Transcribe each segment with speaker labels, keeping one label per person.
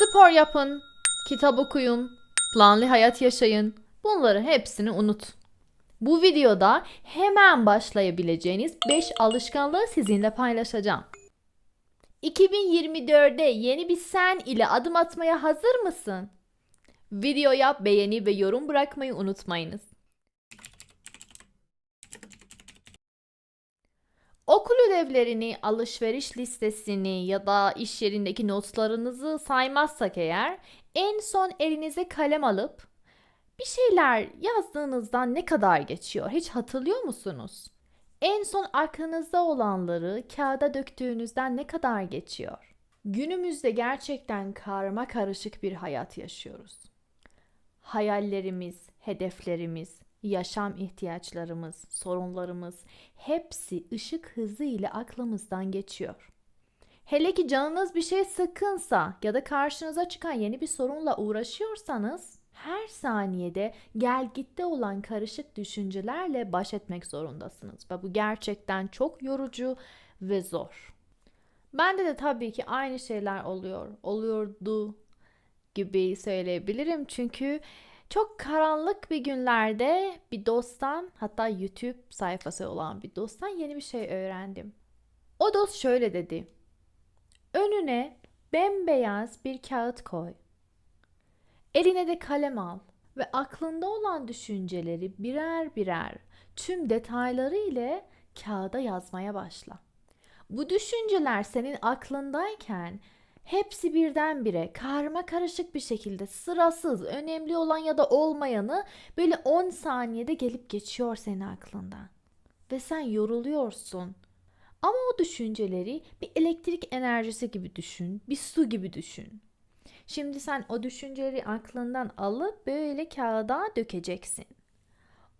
Speaker 1: Spor yapın, kitap okuyun, planlı hayat yaşayın. Bunları hepsini unut. Bu videoda hemen başlayabileceğiniz 5 alışkanlığı sizinle paylaşacağım. 2024'de yeni bir sen ile adım atmaya hazır mısın? Videoya beğeni ve yorum bırakmayı unutmayınız. Okul ödevlerini, alışveriş listesini ya da iş yerindeki notlarınızı saymazsak eğer en son elinize kalem alıp bir şeyler yazdığınızdan ne kadar geçiyor hiç hatırlıyor musunuz? En son aklınızda olanları kağıda döktüğünüzden ne kadar geçiyor? Günümüzde gerçekten karma karışık bir hayat yaşıyoruz. Hayallerimiz, hedeflerimiz, yaşam ihtiyaçlarımız, sorunlarımız hepsi ışık hızı ile aklımızdan geçiyor. Hele ki canınız bir şey sıkınsa ya da karşınıza çıkan yeni bir sorunla uğraşıyorsanız her saniyede gel gitte olan karışık düşüncelerle baş etmek zorundasınız ve bu gerçekten çok yorucu ve zor. Bende de tabii ki aynı şeyler oluyor, oluyordu gibi söyleyebilirim çünkü çok karanlık bir günlerde bir dosttan hatta YouTube sayfası olan bir dosttan yeni bir şey öğrendim. O dost şöyle dedi. Önüne bembeyaz bir kağıt koy. Eline de kalem al ve aklında olan düşünceleri birer birer tüm detayları ile kağıda yazmaya başla. Bu düşünceler senin aklındayken hepsi birdenbire karma karışık bir şekilde sırasız, önemli olan ya da olmayanı böyle 10 saniyede gelip geçiyor senin aklından. Ve sen yoruluyorsun. Ama o düşünceleri bir elektrik enerjisi gibi düşün, bir su gibi düşün. Şimdi sen o düşünceleri aklından alıp böyle kağıda dökeceksin.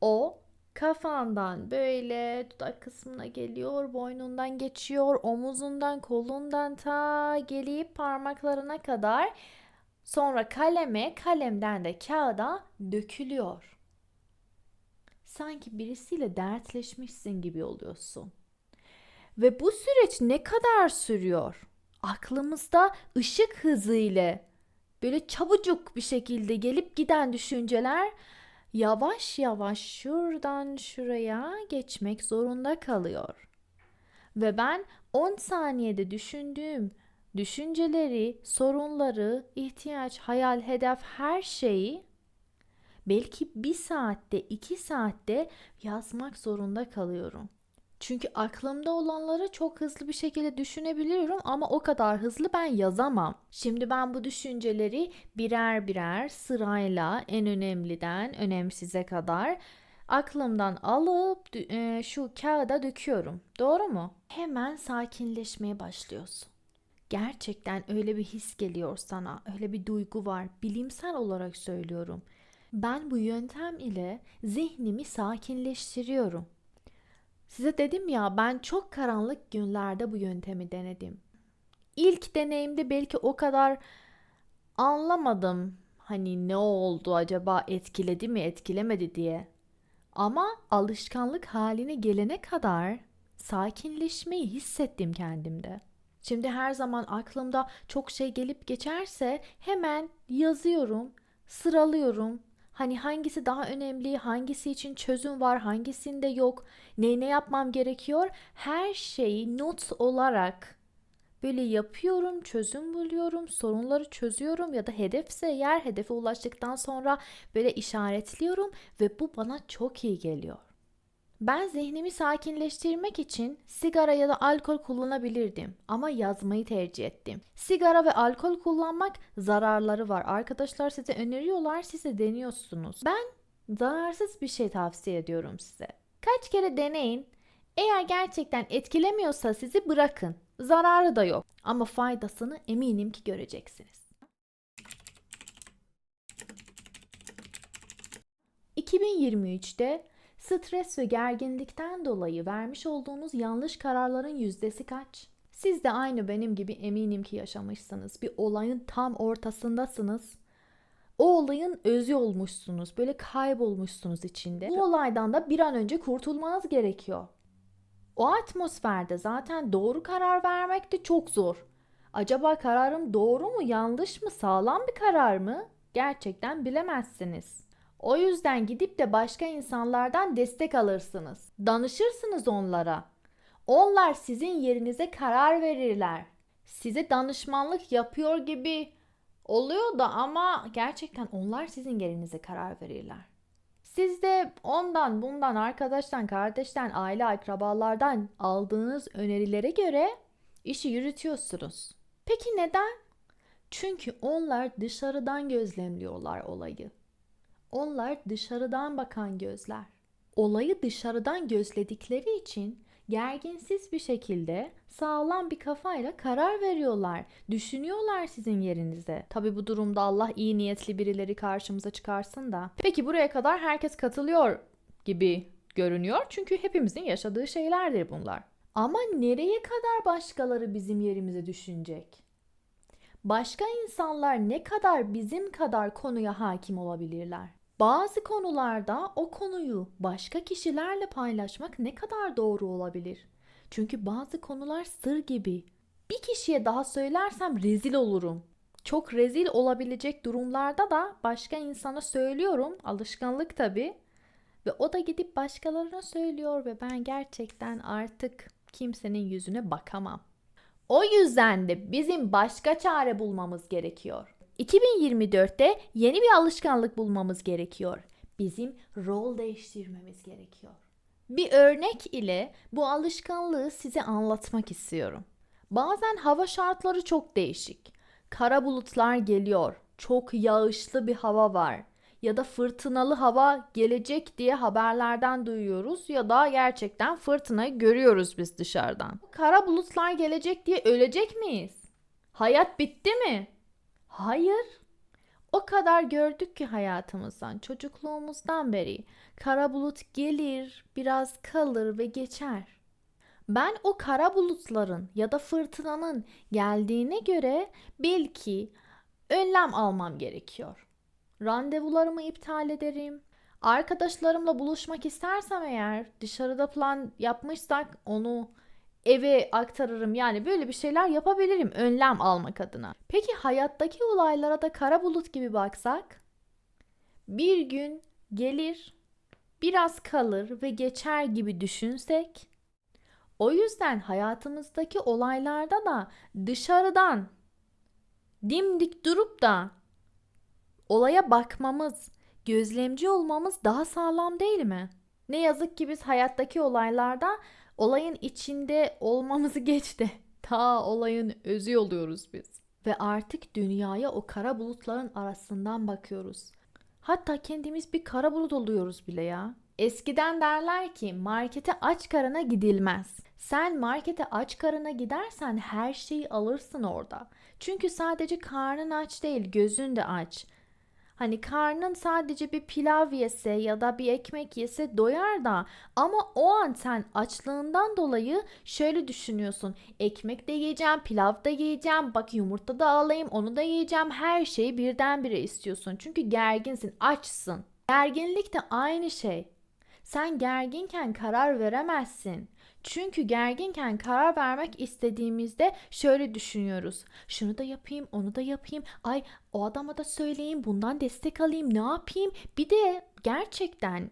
Speaker 1: O kafandan böyle dudak kısmına geliyor, boynundan geçiyor, omuzundan, kolundan ta gelip parmaklarına kadar sonra kaleme, kalemden de kağıda dökülüyor. Sanki birisiyle dertleşmişsin gibi oluyorsun. Ve bu süreç ne kadar sürüyor? Aklımızda ışık hızı ile böyle çabucuk bir şekilde gelip giden düşünceler yavaş yavaş şuradan şuraya geçmek zorunda kalıyor. Ve ben 10 saniyede düşündüğüm düşünceleri, sorunları, ihtiyaç, hayal, hedef her şeyi belki bir saatte, iki saatte yazmak zorunda kalıyorum. Çünkü aklımda olanları çok hızlı bir şekilde düşünebiliyorum ama o kadar hızlı ben yazamam. Şimdi ben bu düşünceleri birer birer sırayla en önemliden önemsize kadar aklımdan alıp e, şu kağıda döküyorum. Doğru mu? Hemen sakinleşmeye başlıyorsun. Gerçekten öyle bir his geliyor sana, öyle bir duygu var. Bilimsel olarak söylüyorum. Ben bu yöntem ile zihnimi sakinleştiriyorum. Size dedim ya ben çok karanlık günlerde bu yöntemi denedim. İlk deneyimde belki o kadar anlamadım. Hani ne oldu acaba etkiledi mi etkilemedi diye. Ama alışkanlık haline gelene kadar sakinleşmeyi hissettim kendimde. Şimdi her zaman aklımda çok şey gelip geçerse hemen yazıyorum, sıralıyorum, Hani hangisi daha önemli, hangisi için çözüm var, hangisinde yok, ne ne yapmam gerekiyor? Her şeyi not olarak böyle yapıyorum, çözüm buluyorum, sorunları çözüyorum ya da hedefse eğer hedefe ulaştıktan sonra böyle işaretliyorum ve bu bana çok iyi geliyor. Ben zihnimi sakinleştirmek için sigara ya da alkol kullanabilirdim ama yazmayı tercih ettim. Sigara ve alkol kullanmak zararları var. Arkadaşlar size öneriyorlar, siz de deniyorsunuz. Ben zararsız bir şey tavsiye ediyorum size. Kaç kere deneyin. Eğer gerçekten etkilemiyorsa sizi bırakın. Zararı da yok ama faydasını eminim ki göreceksiniz. 2023'te Stres ve gerginlikten dolayı vermiş olduğunuz yanlış kararların yüzdesi kaç? Siz de aynı benim gibi eminim ki yaşamışsınız. Bir olayın tam ortasındasınız. O olayın özü olmuşsunuz. Böyle kaybolmuşsunuz içinde. Bu olaydan da bir an önce kurtulmanız gerekiyor. O atmosferde zaten doğru karar vermek de çok zor. Acaba kararım doğru mu, yanlış mı, sağlam bir karar mı? Gerçekten bilemezsiniz. O yüzden gidip de başka insanlardan destek alırsınız. Danışırsınız onlara. Onlar sizin yerinize karar verirler. Size danışmanlık yapıyor gibi oluyor da ama gerçekten onlar sizin yerinize karar verirler. Siz de ondan, bundan, arkadaştan, kardeşten, aile, akrabalardan aldığınız önerilere göre işi yürütüyorsunuz. Peki neden? Çünkü onlar dışarıdan gözlemliyorlar olayı. Onlar dışarıdan bakan gözler. Olayı dışarıdan gözledikleri için gerginsiz bir şekilde sağlam bir kafayla karar veriyorlar. Düşünüyorlar sizin yerinize. Tabi bu durumda Allah iyi niyetli birileri karşımıza çıkarsın da. Peki buraya kadar herkes katılıyor gibi görünüyor. Çünkü hepimizin yaşadığı şeylerdir bunlar. Ama nereye kadar başkaları bizim yerimize düşünecek? Başka insanlar ne kadar bizim kadar konuya hakim olabilirler? Bazı konularda o konuyu başka kişilerle paylaşmak ne kadar doğru olabilir? Çünkü bazı konular sır gibi. Bir kişiye daha söylersem rezil olurum. Çok rezil olabilecek durumlarda da başka insana söylüyorum. Alışkanlık tabii. Ve o da gidip başkalarına söylüyor ve ben gerçekten artık kimsenin yüzüne bakamam. O yüzden de bizim başka çare bulmamız gerekiyor. 2024'te yeni bir alışkanlık bulmamız gerekiyor. Bizim rol değiştirmemiz gerekiyor. Bir örnek ile bu alışkanlığı size anlatmak istiyorum. Bazen hava şartları çok değişik. Kara bulutlar geliyor. Çok yağışlı bir hava var ya da fırtınalı hava gelecek diye haberlerden duyuyoruz ya da gerçekten fırtınayı görüyoruz biz dışarıdan. Kara bulutlar gelecek diye ölecek miyiz? Hayat bitti mi? Hayır. O kadar gördük ki hayatımızdan, çocukluğumuzdan beri. Kara bulut gelir, biraz kalır ve geçer. Ben o kara bulutların ya da fırtınanın geldiğine göre bil ki önlem almam gerekiyor. Randevularımı iptal ederim. Arkadaşlarımla buluşmak istersem eğer dışarıda plan yapmışsak onu eve aktarırım. Yani böyle bir şeyler yapabilirim önlem almak adına. Peki hayattaki olaylara da kara bulut gibi baksak? Bir gün gelir, biraz kalır ve geçer gibi düşünsek? O yüzden hayatımızdaki olaylarda da dışarıdan dimdik durup da olaya bakmamız, gözlemci olmamız daha sağlam değil mi? Ne yazık ki biz hayattaki olaylarda olayın içinde olmamızı geçti. Ta olayın özü oluyoruz biz. Ve artık dünyaya o kara bulutların arasından bakıyoruz. Hatta kendimiz bir kara bulut oluyoruz bile ya. Eskiden derler ki markete aç karına gidilmez. Sen markete aç karına gidersen her şeyi alırsın orada. Çünkü sadece karnın aç değil, gözün de aç. Hani karnın sadece bir pilav yese ya da bir ekmek yese doyar da ama o an sen açlığından dolayı şöyle düşünüyorsun. Ekmek de yiyeceğim, pilav da yiyeceğim, bak yumurta da alayım, onu da yiyeceğim. Her şeyi birdenbire istiyorsun. Çünkü gerginsin, açsın. Gerginlik de aynı şey. Sen gerginken karar veremezsin. Çünkü gerginken karar vermek istediğimizde şöyle düşünüyoruz. Şunu da yapayım, onu da yapayım. Ay o adama da söyleyeyim, bundan destek alayım, ne yapayım? Bir de gerçekten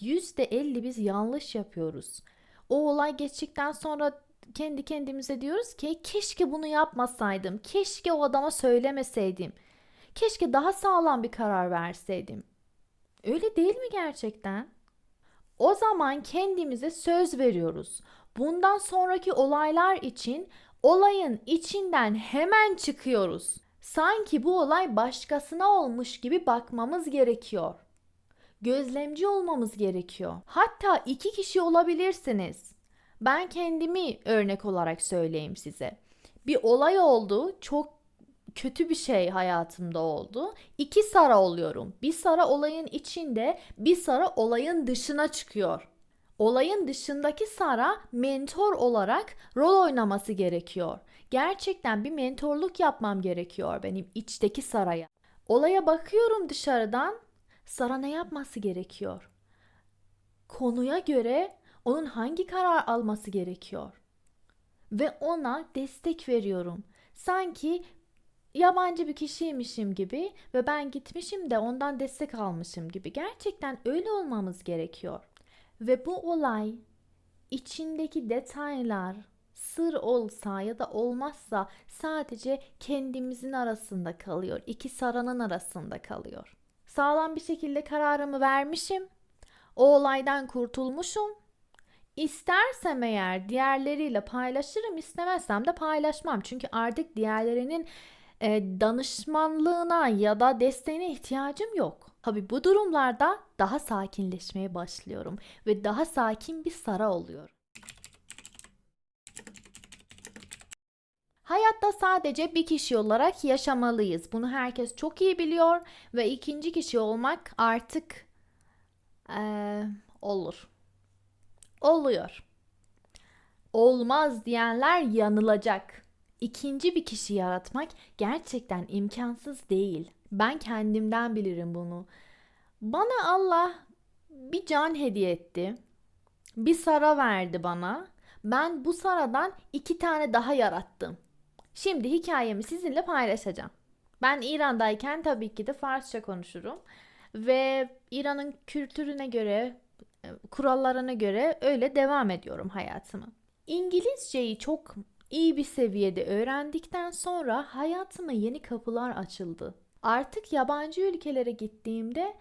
Speaker 1: yüzde elli biz yanlış yapıyoruz. O olay geçtikten sonra kendi kendimize diyoruz ki keşke bunu yapmasaydım. Keşke o adama söylemeseydim. Keşke daha sağlam bir karar verseydim. Öyle değil mi gerçekten? O zaman kendimize söz veriyoruz. Bundan sonraki olaylar için olayın içinden hemen çıkıyoruz. Sanki bu olay başkasına olmuş gibi bakmamız gerekiyor. Gözlemci olmamız gerekiyor. Hatta iki kişi olabilirsiniz. Ben kendimi örnek olarak söyleyeyim size. Bir olay oldu, çok kötü bir şey hayatımda oldu. İki Sara oluyorum. Bir Sara olayın içinde, bir Sara olayın dışına çıkıyor. Olayın dışındaki Sara mentor olarak rol oynaması gerekiyor. Gerçekten bir mentorluk yapmam gerekiyor benim içteki Sara'ya. Olaya bakıyorum dışarıdan. Sara ne yapması gerekiyor? Konuya göre onun hangi karar alması gerekiyor? Ve ona destek veriyorum Sanki yabancı bir kişiymişim gibi ve ben gitmişim de ondan destek almışım gibi. Gerçekten öyle olmamız gerekiyor. Ve bu olay içindeki detaylar sır olsa ya da olmazsa sadece kendimizin arasında kalıyor. İki saranın arasında kalıyor. Sağlam bir şekilde kararımı vermişim. O olaydan kurtulmuşum. İstersem eğer diğerleriyle paylaşırım, istemezsem de paylaşmam. Çünkü artık diğerlerinin e, danışmanlığına ya da desteğine ihtiyacım yok. Tabi bu durumlarda daha sakinleşmeye başlıyorum ve daha sakin bir Sara oluyorum. Hayatta sadece bir kişi olarak yaşamalıyız. Bunu herkes çok iyi biliyor ve ikinci kişi olmak artık eee, olur. Oluyor. Olmaz diyenler yanılacak. İkinci bir kişi yaratmak gerçekten imkansız değil. Ben kendimden bilirim bunu. Bana Allah bir can hediye etti. Bir Sara verdi bana. Ben bu Sara'dan iki tane daha yarattım. Şimdi hikayemi sizinle paylaşacağım. Ben İran'dayken tabii ki de Farsça konuşurum ve İran'ın kültürüne göre, e, kurallarına göre öyle devam ediyorum hayatımı. İngilizceyi çok iyi bir seviyede öğrendikten sonra hayatıma yeni kapılar açıldı. Artık yabancı ülkelere gittiğimde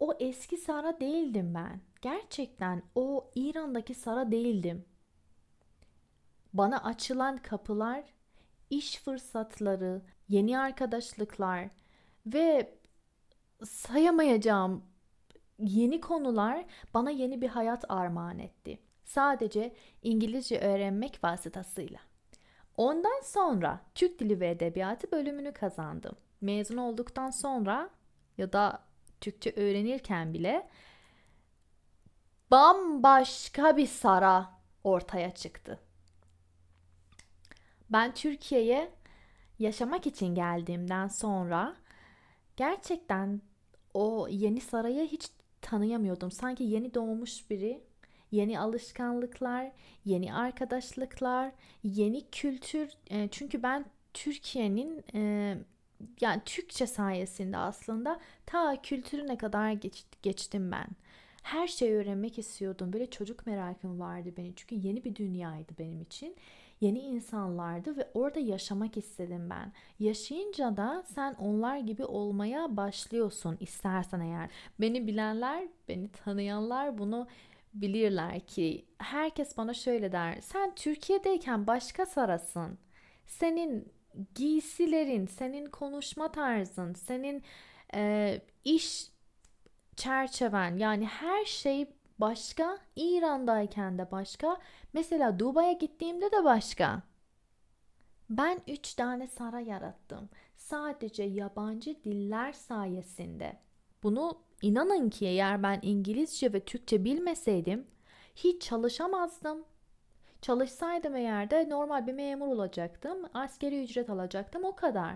Speaker 1: o eski Sara değildim ben. Gerçekten o İran'daki Sara değildim. Bana açılan kapılar, iş fırsatları, yeni arkadaşlıklar ve sayamayacağım yeni konular bana yeni bir hayat armağan etti. Sadece İngilizce öğrenmek vasıtasıyla. Ondan sonra Türk Dili ve Edebiyatı bölümünü kazandım. Mezun olduktan sonra ya da Türkçe öğrenirken bile bambaşka bir Sara ortaya çıktı. Ben Türkiye'ye yaşamak için geldiğimden sonra gerçekten o yeni Sara'yı hiç tanıyamıyordum. Sanki yeni doğmuş biri, yeni alışkanlıklar, yeni arkadaşlıklar, yeni kültür. E, çünkü ben Türkiye'nin e, yani Türkçe sayesinde aslında ta kültürüne kadar geç, geçtim ben. Her şeyi öğrenmek istiyordum. Böyle çocuk merakım vardı benim. Çünkü yeni bir dünyaydı benim için. Yeni insanlardı ve orada yaşamak istedim ben. Yaşayınca da sen onlar gibi olmaya başlıyorsun istersen eğer. Beni bilenler, beni tanıyanlar bunu bilirler ki herkes bana şöyle der. Sen Türkiye'deyken başka sarasın. Senin giysilerin, senin konuşma tarzın, senin e, iş çerçeven yani her şey başka. İran'dayken de başka. Mesela Dubai'ye gittiğimde de başka. Ben üç tane Sara yarattım. Sadece yabancı diller sayesinde. Bunu inanın ki eğer ben İngilizce ve Türkçe bilmeseydim hiç çalışamazdım. Çalışsaydım eğer de normal bir memur olacaktım. Askeri ücret alacaktım o kadar.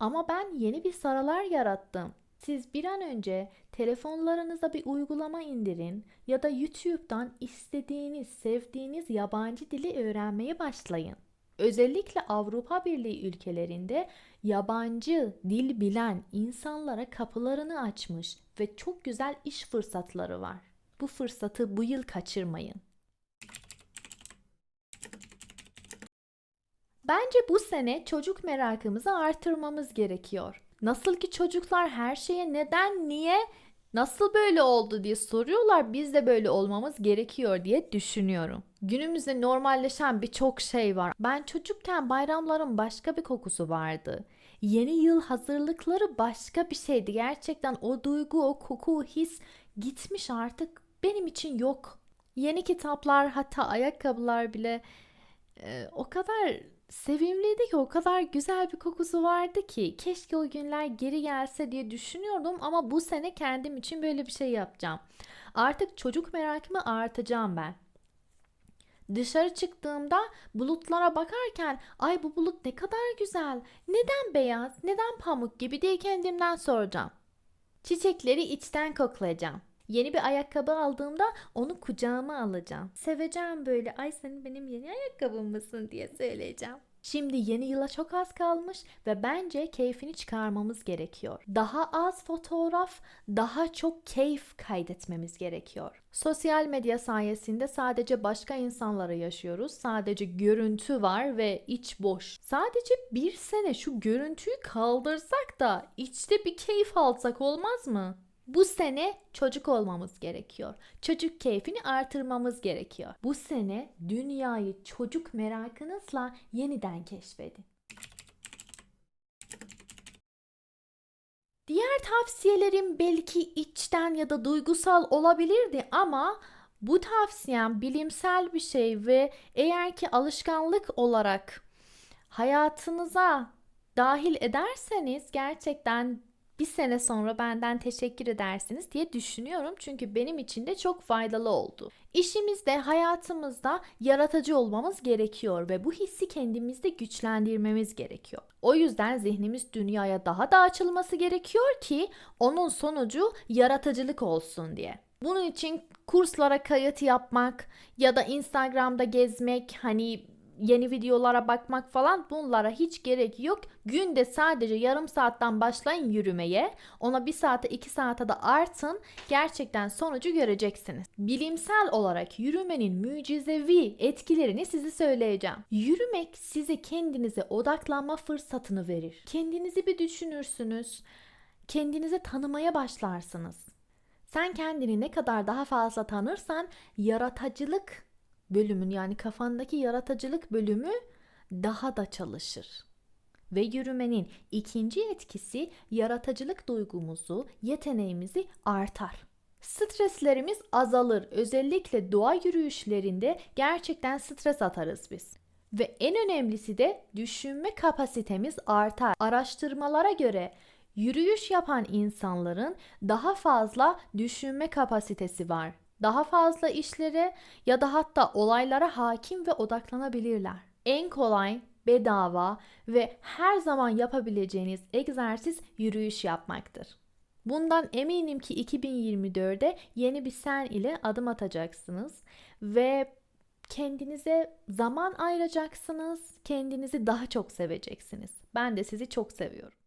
Speaker 1: Ama ben yeni bir saralar yarattım. Siz bir an önce telefonlarınıza bir uygulama indirin ya da YouTube'dan istediğiniz, sevdiğiniz yabancı dili öğrenmeye başlayın. Özellikle Avrupa Birliği ülkelerinde yabancı dil bilen insanlara kapılarını açmış ve çok güzel iş fırsatları var. Bu fırsatı bu yıl kaçırmayın. Bence bu sene çocuk merakımızı artırmamız gerekiyor. Nasıl ki çocuklar her şeye neden, niye, nasıl böyle oldu diye soruyorlar. Biz de böyle olmamız gerekiyor diye düşünüyorum. Günümüzde normalleşen birçok şey var. Ben çocukken bayramların başka bir kokusu vardı. Yeni yıl hazırlıkları başka bir şeydi. Gerçekten o duygu, o koku, o his gitmiş artık. Benim için yok. Yeni kitaplar hatta ayakkabılar bile e, o kadar sevimliydi ki o kadar güzel bir kokusu vardı ki keşke o günler geri gelse diye düşünüyordum ama bu sene kendim için böyle bir şey yapacağım. Artık çocuk merakımı artacağım ben. Dışarı çıktığımda bulutlara bakarken ay bu bulut ne kadar güzel, neden beyaz, neden pamuk gibi diye kendimden soracağım. Çiçekleri içten koklayacağım. Yeni bir ayakkabı aldığımda onu kucağıma alacağım. Seveceğim böyle. Ay sen benim yeni ayakkabım mısın diye söyleyeceğim. Şimdi yeni yıla çok az kalmış ve bence keyfini çıkarmamız gerekiyor. Daha az fotoğraf, daha çok keyif kaydetmemiz gerekiyor. Sosyal medya sayesinde sadece başka insanlara yaşıyoruz. Sadece görüntü var ve iç boş. Sadece bir sene şu görüntüyü kaldırsak da içte bir keyif alsak olmaz mı? Bu sene çocuk olmamız gerekiyor. Çocuk keyfini artırmamız gerekiyor. Bu sene dünyayı çocuk merakınızla yeniden keşfedin. Diğer tavsiyelerim belki içten ya da duygusal olabilirdi ama bu tavsiyem bilimsel bir şey ve eğer ki alışkanlık olarak hayatınıza dahil ederseniz gerçekten bir sene sonra benden teşekkür edersiniz diye düşünüyorum. Çünkü benim için de çok faydalı oldu. İşimizde, hayatımızda yaratıcı olmamız gerekiyor ve bu hissi kendimizde güçlendirmemiz gerekiyor. O yüzden zihnimiz dünyaya daha da açılması gerekiyor ki onun sonucu yaratıcılık olsun diye. Bunun için kurslara kayıt yapmak ya da Instagram'da gezmek hani yeni videolara bakmak falan bunlara hiç gerek yok. Günde sadece yarım saatten başlayın yürümeye. Ona bir saate iki saate de artın. Gerçekten sonucu göreceksiniz. Bilimsel olarak yürümenin mucizevi etkilerini size söyleyeceğim. Yürümek size kendinize odaklanma fırsatını verir. Kendinizi bir düşünürsünüz. Kendinizi tanımaya başlarsınız. Sen kendini ne kadar daha fazla tanırsan yaratıcılık bölümün yani kafandaki yaratıcılık bölümü daha da çalışır. Ve yürümenin ikinci etkisi yaratıcılık duygumuzu, yeteneğimizi artar. Streslerimiz azalır. Özellikle doğa yürüyüşlerinde gerçekten stres atarız biz. Ve en önemlisi de düşünme kapasitemiz artar. Araştırmalara göre yürüyüş yapan insanların daha fazla düşünme kapasitesi var daha fazla işlere ya da hatta olaylara hakim ve odaklanabilirler. En kolay, bedava ve her zaman yapabileceğiniz egzersiz yürüyüş yapmaktır. Bundan eminim ki 2024'de yeni bir sen ile adım atacaksınız ve kendinize zaman ayıracaksınız, kendinizi daha çok seveceksiniz. Ben de sizi çok seviyorum.